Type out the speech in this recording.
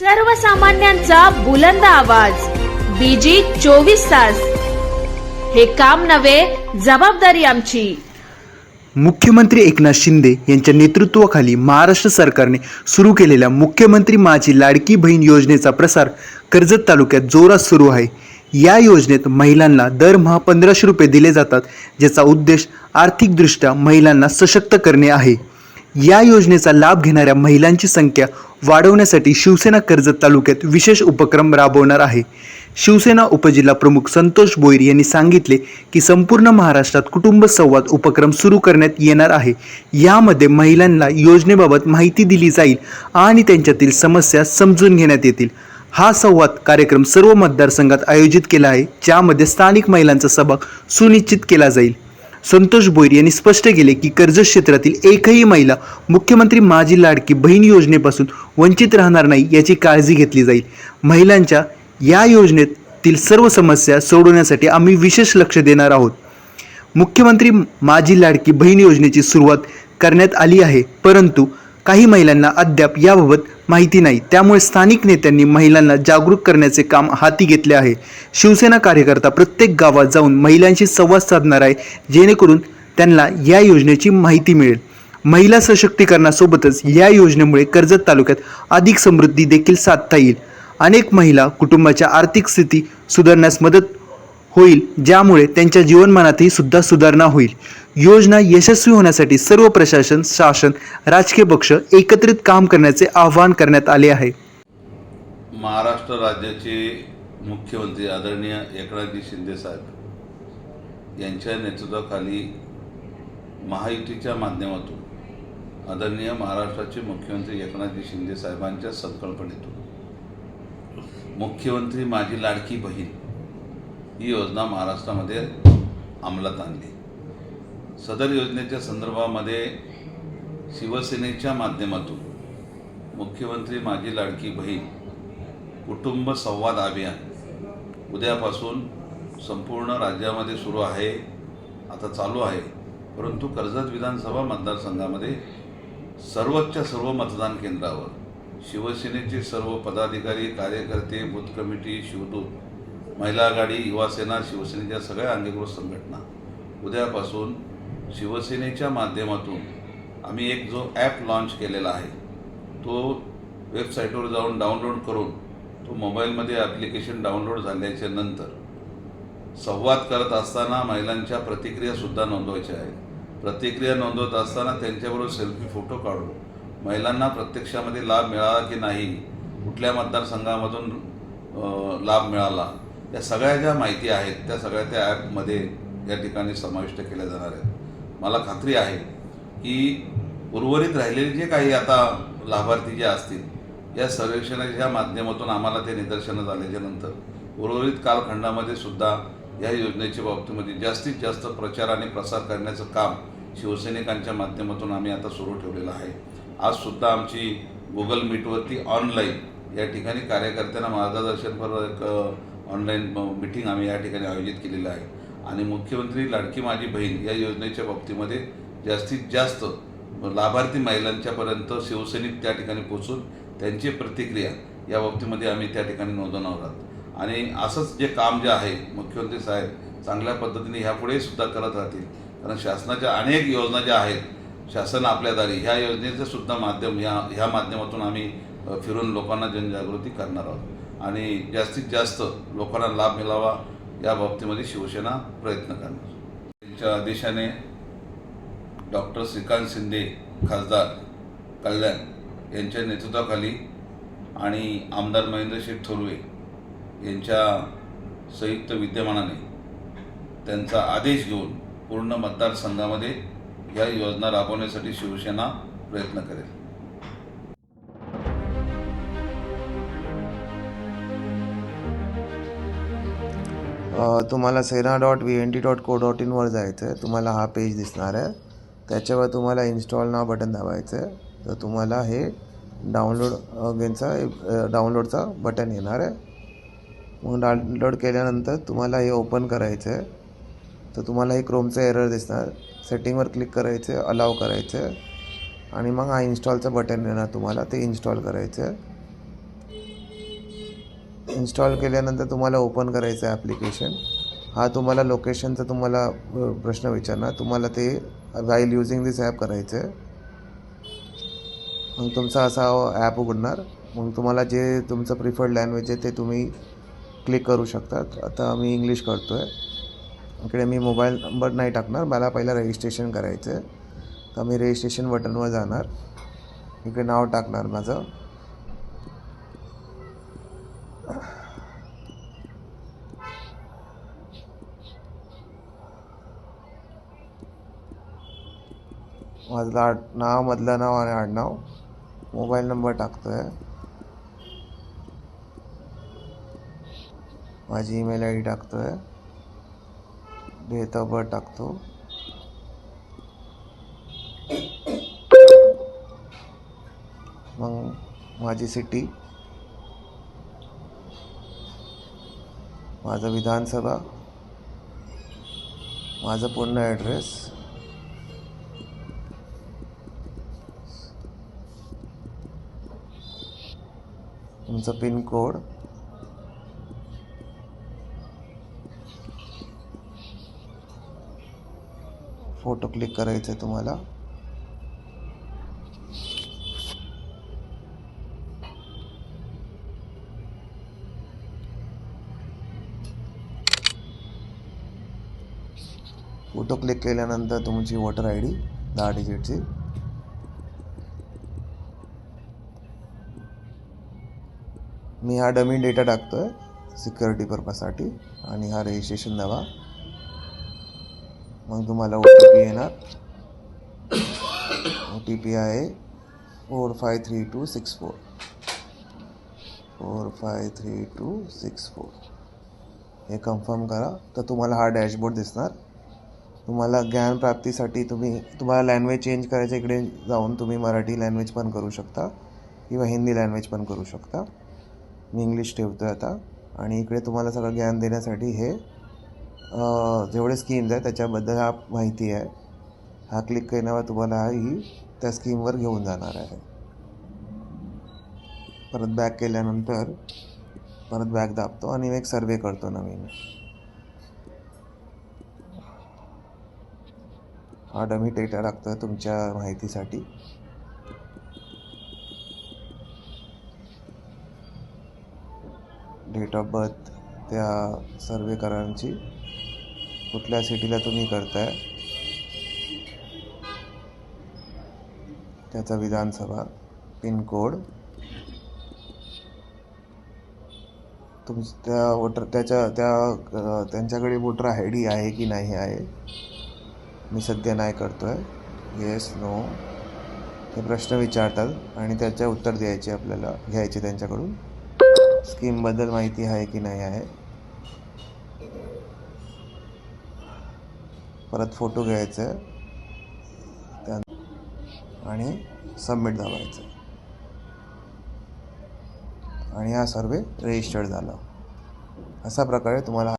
सर्वसामान्यांचा बुलंद आवाज. बीजी चोवीस तास. हे काम नव्हे जबाबदारी आमची. मुख्यमंत्री एकनाथ शिंदे यांच्या नेतृत्वाखाली महाराष्ट्र सरकारने सुरू केलेल्या मुख्यमंत्री माझी लाडकी बहीण योजनेचा प्रसार कर्जत तालुक्यात जोरात सुरू आहे. या योजनेत महिलांना दरमहा पंधराशे रुपये दिले जातात ज्याचा उद्देश आर्थिकदृष्ट्या महिलांना सशक्त करणे आहे. या योजनेचा लाभ घेणाऱ्या महिलांची संख्या वाढवण्यासाठी शिवसेना कर्जत तालुक्यात विशेष उपक्रम राबवणार आहे. शिवसेना उपजिल्हा प्रमुख संतोष बोईर यांनी सांगितले की संपूर्ण महाराष्ट्रात कुटुंब संवाद उपक्रम सुरू करण्यात येणार आहे. यामध्ये महिलांना योजनेबाबत माहिती दिली जाईल आणि त्यांच्यातील समस्या समजून घेण्यात येतील. हा संवाद कार्यक्रम सर्व मतदारसंघात आयोजित केला आहे ज्यामध्ये स्थानिक महिलांचा सहभाग सुनिश्चित केला जाईल. संतोष बोईर यांनी स्पष्ट केले की कर्जत क्षेत्रातील एकही महिला मुख्यमंत्री माझी लाडकी बहीण योजनेपासून वंचित राहणार नाही याची काळजी घेतली जाईल. महिलांच्या या योजनेतील सर्व समस्या सोडवण्यासाठी आम्ही विशेष लक्ष देणार आहोत. मुख्यमंत्री माझी लाडकी बहीण योजनेची सुरुवात करण्यात आली आहे परंतु काही महिलांना अद्याप याबाबत माहिती नाही. त्यामुळे स्थानिक नेत्यांनी महिलांना जागरूक करण्याचे काम हाती घेतले आहे. शिवसेना कार्यकर्ता प्रत्येक गावात जाऊन महिलांशी संवाद साधणार आहे जेणेकरून त्यांना या योजनेची माहिती मिळेल. महिला सशक्तीकरणासोबतच या योजनेमुळे कर्जत तालुक्यात अधिक समृद्धी देखील साधता येईल. अनेक महिला कुटुंबाच्या आर्थिक स्थिती सुधारण्यास मदत होईल ज्यामुळे त्यांच्या जीवनमानातही सुद्धा सुधारणा होईल. योजना यशस्वी होण्यासाठी सर्व प्रशासन शासन राजकीय पक्ष एकत्रित काम करण्याचे आवाहन करण्यात आले आहे. महाराष्ट्र राज्याचे मुख्यमंत्री आदरणीय एकनाथजी शिंदे साहेब यांच्या नेतृत्वाखाली महायुतीच्या माध्यमातून आदरणीय महाराष्ट्राचे मुख्यमंत्री एकनाथजी शिंदे साहेबांच्या संकल्पनेतून मुख्यमंत्री माझी लाडकी बहीण ही योजना महाराष्ट्रामध्ये अंमलात आणली. सदर योजनेच्या संदर्भामध्ये शिवसेनेच्या माध्यमातून मुख्यमंत्री माझी लाडकी बहीण कुटुंब संवाद अभियान उद्यापासून संपूर्ण राज्यामध्ये सुरू आहे आता चालू आहे. परंतु कर्जत विधानसभा मतदारसंघामध्ये सर्वच्या सर्व मतदान केंद्रावर शिवसेनेचे सर्व पदाधिकारी कार्यकर्ते बूथ कमिटी शिवदूत महिला आघाडी युवासेना शिवसेनेच्या सगळ्या अंगीकृत संघटना. उद्यापासून शिवसेनेच्या माध्यमातून आम्ही एक जो ॲप लॉन्च केलेला आहे तो वेबसाईटवर जाऊन डाउनलोड करून तो मोबाईलमध्ये ॲप्लिकेशन डाउनलोड झाल्याच्यानंतर संवाद करत असताना महिलांच्या प्रतिक्रियासुद्धा नोंदवायच्या आहेत. प्रतिक्रिया नोंदवत असताना त्यांच्याबरोबर सेल्फी फोटो काढून महिलांना प्रत्यक्षामध्ये लाभ मिळाला की नाही कुठल्या मतदारसंघामधून लाभ मिळाला या सगळ्या ज्या माहिती आहेत त्या सगळ्या त्या ॲपमध्ये या ठिकाणी समाविष्ट केल्या जाणार आहेत. मला खात्री आहे की उर्वरित राहिलेले जे काही आता लाभार्थी जे असतील या सर्वेक्षणाच्या माध्यमातून आम्हाला ते निदर्शनात आल्याच्यानंतर उर्वरित कालखंडामध्ये सुद्धा या योजनेच्या बाबतीमध्ये जास्तीत जास्त प्रचार आणि प्रसार करण्याचं काम शिवसैनिकांच्या माध्यमातून आम्ही आता सुरू ठेवलेलं आहे. आजसुद्धा आमची गुगल मीटवरती ऑनलाईन या ठिकाणी कार्यकर्त्यांना मार्गदर्शनपर ऑनलाईन मिटिंग आम्ही या ठिकाणी आयोजित केलेलं आहे. आणि मुख्यमंत्री लाडकी माझी बहीण या योजनेच्या बाबतीमध्ये जास्तीत जास्त लाभार्थी महिलांच्यापर्यंत शिवसैनिक त्या ठिकाणी पोचून त्यांची प्रतिक्रिया या बाबतीमध्ये आम्ही त्या ठिकाणी नोंदवणार आहोत. आणि असंच जे काम जे आहे मुख्यमंत्री साहेब चांगल्या पद्धतीने ह्यापुढे सुद्धा करत राहतील. कारण शासनाच्या अनेक योजना ज्या आहेत शासन आपल्या दारी ह्या योजनेचं सुद्धा माध्यम ह्या ह्या माध्यमातून आम्ही फिरून लोकांना जनजागृती करणार आहोत. आणि जास्तीत जास्त लोकांना लाभ मिळावा या बाबतीमध्ये शिवसेना प्रयत्न करणार. त्यांच्या आदेशाने डॉक्टर श्रीकांत शिंदे खासदार कल्याण यांच्या नेतृत्वाखाली आणि आमदार महेंद्र शेठ थोरवे यांच्या संयुक्त विद्यमानाने त्यांचा आदेश घेऊन पूर्ण मतदारसंघामध्ये या योजना राबवण्यासाठी शिवसेना प्रयत्न करेल. तुम्हाला Sena dot V N T dot co dot इनवर जायचं आहे तुम्हाला हा पेज दिसणार आहे. त्याच्यावर तुम्हाला इन्स्टॉल नाव बटन दाबायचं आहे. तर तुम्हाला हे डाउनलोड गेमचा डाउनलोडचा बटन येणार आहे. मग डाउनलोड केल्यानंतर तुम्हाला हे ओपन करायचं आहे तर तुम्हाला हे क्रोमचं एरर दिसणार. सेटिंगवर क्लिक करायचं आहे अलाव करायचं आहे आणि मग हा इन्स्टॉलचं बटन येणार तुम्हाला. ते इन्स्टॉल करायचं आहे इन्स्टॉल केल्यानंतर तुम्हाला ओपन करायचं आहे ॲप्लिकेशन हा तुम्हाला लोकेशनचा तुम्हाला प्रश्न विचारणार. तुम्हाला ते वाईल युझिंग दिस ॲप करायचं आहे. मग तुमचा असा ॲप उघडणार. मग तुम्हाला जे तुमचं प्रिफर्ड लँग्वेज आहे ते तुम्ही क्लिक करू शकतात. आता मी इंग्लिश करतो आहे इकडे मी मोबाईल नंबर नाही टाकणार. मला पहिला रजिस्ट्रेशन करायचं आहे. तर मी रजिस्ट्रेशन बटनवर जाणार. इकडे नाव टाकणार माझं. माझं आड नाव मधलं नाव आणि आडनाव. मोबाईल नंबर टाकतो आहे माझी ईमेल आय डी टाकतो आहे डेट ऑफ बर्थ टाकतो. मग माझी सिटी. माझं विधानसभा. माझं पूर्ण ॲड्रेस. तुमचं पिन कोड. फोटो क्लिक करायचा आहे तुम्हाला. फोटो क्लिक केल्यानंतर तुमची वॉटर आय डी दहा डिजिटची. मी हा डमी डेटा टाकतो आहे सिक्युरिटी पर्पजसाठी आणि हा रजिस्ट्रेशन दावा. मग तुम्हाला ओ टी पी येणार. ओ टी पी आहे four five three two six four four five three two six four हे कन्फर्म करा. तर तुम्हाला हा डॅशबोर्ड दिसणार. तुम्हाला ज्ञान प्राप्तीसाठी तुम्ही तुम्हाला लँग्वेज चेंज करायचं इकडे जाऊन तुम्ही मराठी लँग्वेज पण करू शकता किंवा हिंदी लँग्वेज पण करू शकता. मी इंग्लिश ठेवतो आहे आता. आणि इकडे तुम्हाला सगळं ज्ञान देण्यासाठी हे जेवढे स्कीम्स आहेत त्याच्याबद्दल हा माहिती आहे. हा क्लिक केल्यावर तुम्हाला ही त्या स्कीमवर घेऊन जाणार आहे. परत बॅक केल्यानंतर परत बॅक दाबतो आणि एक सर्वे करतो नवीन. हा डमी डेटा लागतो आहे तुमच्या माहितीसाठी. डेट ऑफ बर्थ त्या सर्वेकरांची कुठल्या सिटीला तुम्ही करताय? त्याचा विधानसभा पिनकोड. तुम त्या वोटर त्याच्या त्या त्यांच्याकडे वोटर आय डी आहे की नाही आहे? मी सध्या नाही करतो आहे येस नो हे प्रश्न विचारतात आणि त्याचे उत्तर द्यायचे आपल्याला घ्यायचे त्यांच्याकडून. स्कीमबद्दल माहिती आहे की नाही आहे? परत फोटो घ्यायचं. त्या आणि सबमिट दाबायचं. आणि हा सर्वे रजिस्टर्ड झाला. अशा प्रकारे तुम्हाला